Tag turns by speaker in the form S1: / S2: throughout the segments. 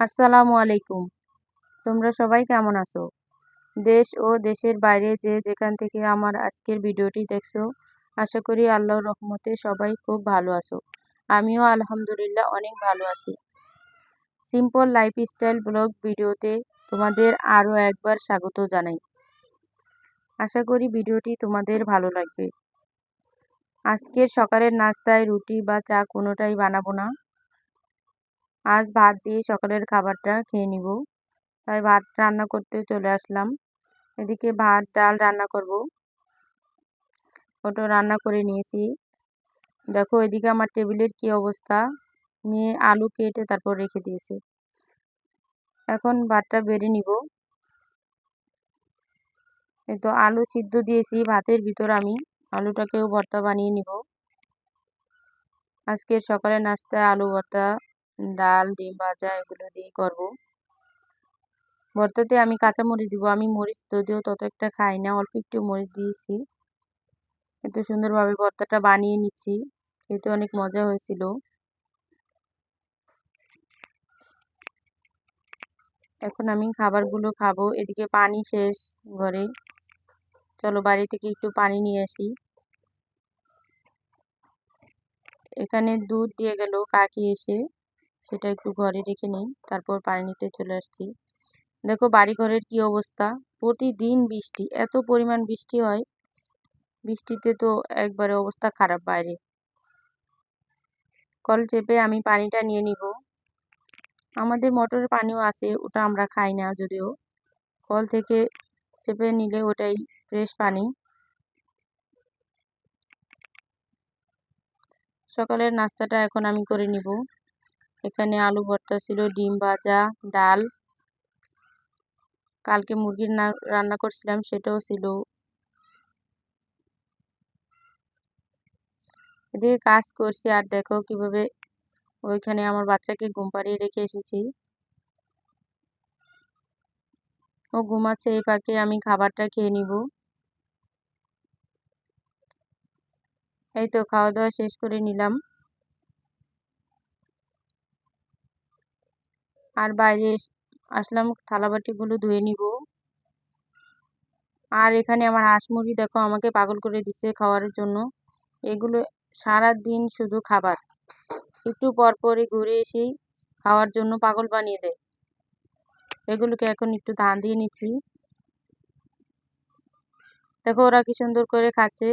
S1: আসসালামু আলাইকুম। তোমরা সবাই কেমন আছো? দেশ ও দেশের বাইরে যে যেখান থেকে আমার আজকের ভিডিওটি দেখছ, আশা করি আল্লাহর রহমতে সবাই খুব ভালো আছো। আমিও আলহামদুলিল্লাহ অনেক ভালো আছি। সিম্পল লাইফস্টাইল ব্লগ ভিডিওতে তোমাদের আরও একবার স্বাগত জানাই। আশা করি ভিডিওটি তোমাদের ভালো লাগবে। আজকের সকালের নাস্তায় রুটি বা চা কোনোটাই বানাবো না। আজ ভাত দিয়ে সকালের খাবারটা খেয়ে নিব। তাই ভাত রান্না করতে চলে আসলাম। এদিকে ভাত, ডাল রান্না করব। ওটা রান্না করে নিয়েছি। দেখো, এদিকে আমার টেবিলের কি অবস্থা? মেয়ে আলু কেটে তারপর রেখে দিয়েছে। এখন ভাতটা বেড়ে নিব। এই তো আলু সিদ্ধ দিয়েছি, ভাতের ভিতর আমি। আলুটাকেও ভর্তা বানিয়ে নিব। আজকের সকালে নাস্তায় আলু ভর্তা ডাল, ডিম ভাজা, এগুলো দিয়ে করব। ভর্তাতে আমি কাঁচা মরিচ দিব। আমি মরিচ যদিও তত একটা খাই না, অল্প একটু মরিচ দিয়েছি। কিন্তু সুন্দরভাবে ভর্তাটা বানিয়ে নিচ্ছি। খেতে অনেক মজা হয়েছিল। এখন আমি খাবারগুলো খাব। এদিকে পানি শেষ ঘরে। চলো বাড়ি থেকে একটু পানি নিয়ে আসি। এখানে দুধ দিয়ে গেল কাকি এসে। সেটা একটু ঘরে রেখে নিই, তারপর পানি নিতে চলে আসছি। দেখো বাড়ি ঘরের কি অবস্থা? প্রতিদিন বৃষ্টি, এত পরিমাণ বৃষ্টি হয়, বৃষ্টিতে তো একবারে অবস্থা খারাপ বাইরে। কল চেপে আমি পানিটা নিয়ে নিব। আমাদের মোটরের পানিও আছে, ওটা আমরা খাই না যদিও। কল থেকে চেপে নিলে ওটাই ফ্রেশ পানি। সকালের নাস্তাটা এখন আমি করে নিব। এখানে আলু ভর্তা ছিল, ডিম ভাজা, ডাল। কালকে মুরগির রান্না করছিলাম, সেটাও ছিল। এদিকে কাজ করছি, আর দেখো কীভাবে ওইখানে আমার বাচ্চাকে ঘুম পাড়িয়ে রেখে এসেছি। ও ঘুমাচ্ছে এই ফাঁকে, আমি খাবারটা খেয়ে নিব। এই তো খাওয়া দাওয়া শেষ করে নিলাম। আর বাইরে আসলাম, থালাবাটিগুলো ধুয়ে নিব। আর এখানে আমার হাঁস মুরগি দেখো আমাকে পাগল করে দিচ্ছে খাওয়ার জন্য। এগুলো সারা দিন শুধু খাবার। একটু পর পরই ঘুরে এসেই খাওয়ার জন্য পাগল বানিয়ে দেয়। এগুলোকে এখন একটু ধান দিয়ে নিচ্ছি। দেখো ওরা কি সুন্দর করে খাচ্ছে।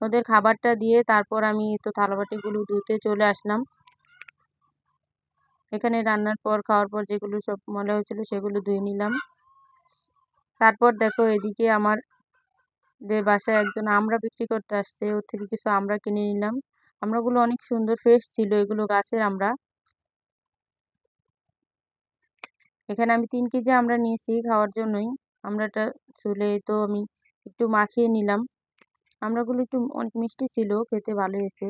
S1: ওদের খাবারটা দিয়ে তারপর আমি তো থালাবাটিগুলো ধুতে চলে আসলাম। এখানে রান্নার পর, খাওয়ার পর যেগুলো সব ময়লা হয়েছিল সেগুলো ধুয়ে নিলাম। তারপর দেখো এদিকে আমার যে বাসায় একজন আমরা বিক্রি করতে আসছে, ওর থেকে কিছু আমরা কিনে নিলাম। আমরাগুলো অনেক সুন্দর ফ্রেশ ছিল এগুলো গাছের আমরা। এখানে আমি তিন কেজি আমরা নিয়েছি খাওয়ার জন্যই। আমরাটা চুলে তো আমি একটু মাখিয়ে নিলাম। আমরাগুলো একটু অনেক মিষ্টি ছিল, খেতে ভালো হয়েছে।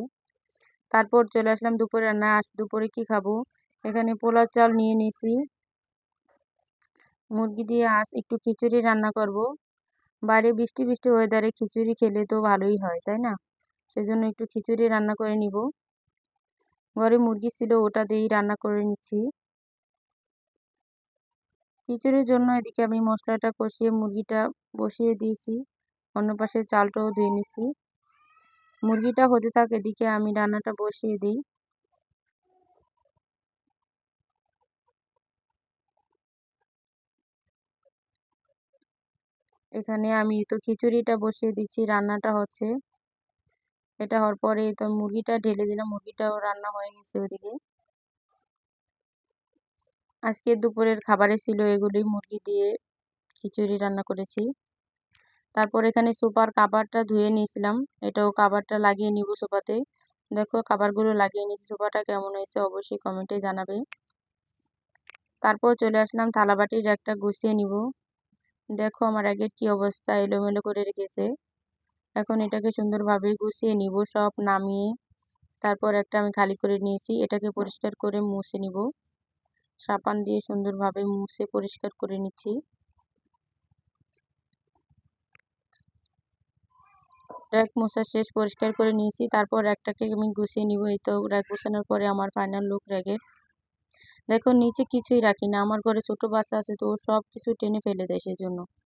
S1: তারপর চলে আসলাম দুপুরে রান্না আস দুপুরে কি খাব? এখানে পোলাও চাল নিয়ে নিয়েছি। মুরগি দিয়ে আজ একটু খিচুড়ি রান্না করব। বাইরে বৃষ্টি বৃষ্টি ওয়েদারে খিচুড়ি খেলে তো ভালোই হয়, তাই না? সেজন্য একটু খিচুড়ি রান্না করে নিব। ঘরে মুরগি ছিল, ওটা দিয়েই রান্না করে নিচ্ছি। খিচুড়ির জন্য এদিকে আমি মশলাটা কষিয়ে মুরগিটা বসিয়ে দিয়েছি। অন্য পাশে চালটাও ধুয়ে নিছি মুরগিটা হতে থাক, এদিকে আমি রান্নাটা বসিয়ে দিই। এখানে আমি তো খিচুড়িটা বসিয়ে দিচ্ছি, রান্নাটা হচ্ছে। এটা হওয়ার পরে তো মুরগিটা ঢেলে দিলাম, মুরগিটাও রান্না হয়ে গেছে ওদিকে। আজকে দুপুরের খাবারে ছিল এগুলি মুরগি দিয়ে খিচুড়ি রান্না করেছি। তারপর এখানে সুপার কাবারটা ধুয়ে নিয়েছিলাম। এটাও কাবারটা লাগিয়ে নিব সোফাতে দেখো কাবারগুলো লাগিয়ে নিয়েছি সোফাটা কেমন হয়েছে অবশ্যই কমেন্টে জানাবে। তারপর চলে আসলাম থালাবাটির একটা গুছিয়ে নিব। দেখো আমার আগের কি অবস্থা, এলোমেলো করে রেখেছে। এখন এটাকে সুন্দরভাবে গুছিয়ে নিব, সব নামিয়ে তারপর একটা আমি খালি করে নিয়েছি, এটাকে পরিষ্কার করে মুছে নিব। সাপান দিয়ে সুন্দরভাবে মুছে পরিষ্কার করে নিচ্ছি। র্যাক মোছা শেষ পরিষ্কার করে নিয়েছি, তারপর র্যাকটাকে আমি গুছিয়ে নিব। এই তো র্যাক গোছানোর পরে আমার ফাইনাল লুক র্যাকের। দেখো, নিচে কিছুই রাখি না। আমার ঘরে ছোট বাচ্চা আছে তো ও সব কিছু টেনে ফেলে দেয় সেই জন্য